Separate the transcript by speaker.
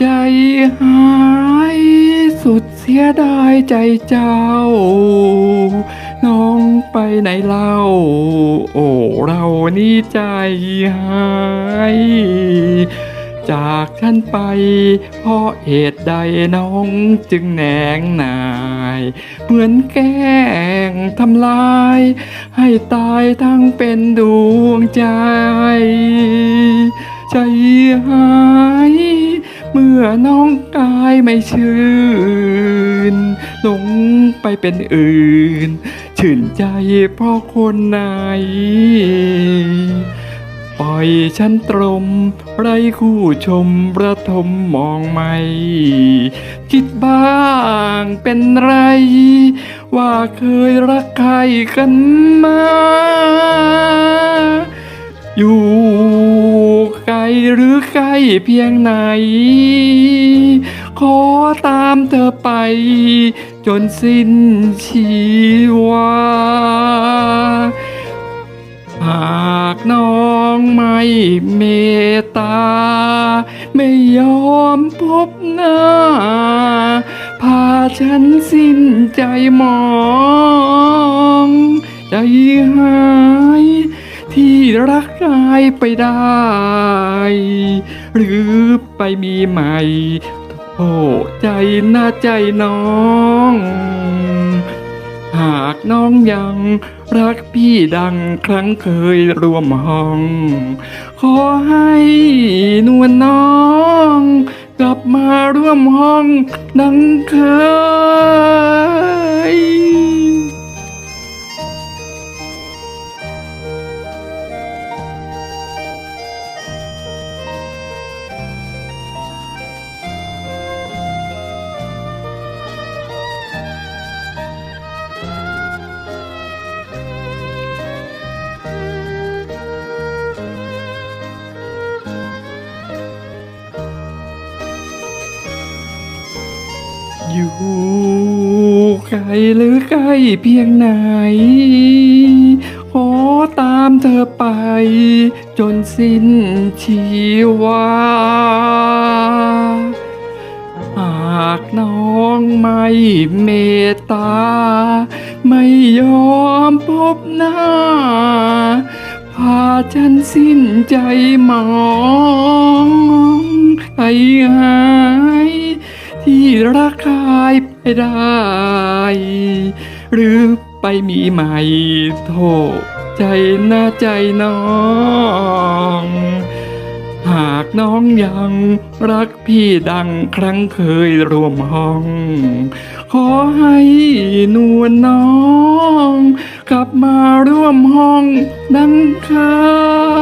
Speaker 1: ใจหายสุดเสียดายใจเจ้า น้องไปไหนเล่า โอ้เรานี่ใจหาย จากฉันไปเพราะเหตุใดน้องจึงแหนงนาย เหมือนแกล้งทำลาย ให้ตายทั้งเป็นดวงใจ ใจหายเมื่อน้องกายไม่ชื่นหลงไปเป็นอื่น ชื่นใจเพราะคนไหน ปล่อยฉันตรม ไรคู่ชมประทมมองไม่คิดบ้างเป็นไร ว่าเคยรักใครกันมา อยู่ไกลหรือใกล้เพียงไหน ขอตามเธอไป จนสิ้นชีวา หากน้อง ไม่เมตตา ไม่ยอมพบหน้า พาฉันสิ้นใจมองใจหายที่รักกายไปได้ หรือไปมีใหม่โอ้ใจหน้าใจน้อง หากน้องยัง รักพี่ดังครั้งเคยรวมห้อง ขอให้นวลน้อง กลับมาร่วมห้องดังเคย อยู่ไกลหรือใกล้เพียงไหน ขอตามเธอไป จนสิ้นชีวา หากน้องไม่เมตตา ไม่ยอมพบหน้า พาฉันสิ้นใจมองไอ้หา รักใครไปได้ หรือไปมีใหม่โทษใจหน้าใจน้อง หากน้องยังรักพี่ดังครั้งเคยรวมห้อง ขอให้นวลน้อง กลับมาร่วมห้องดังเคย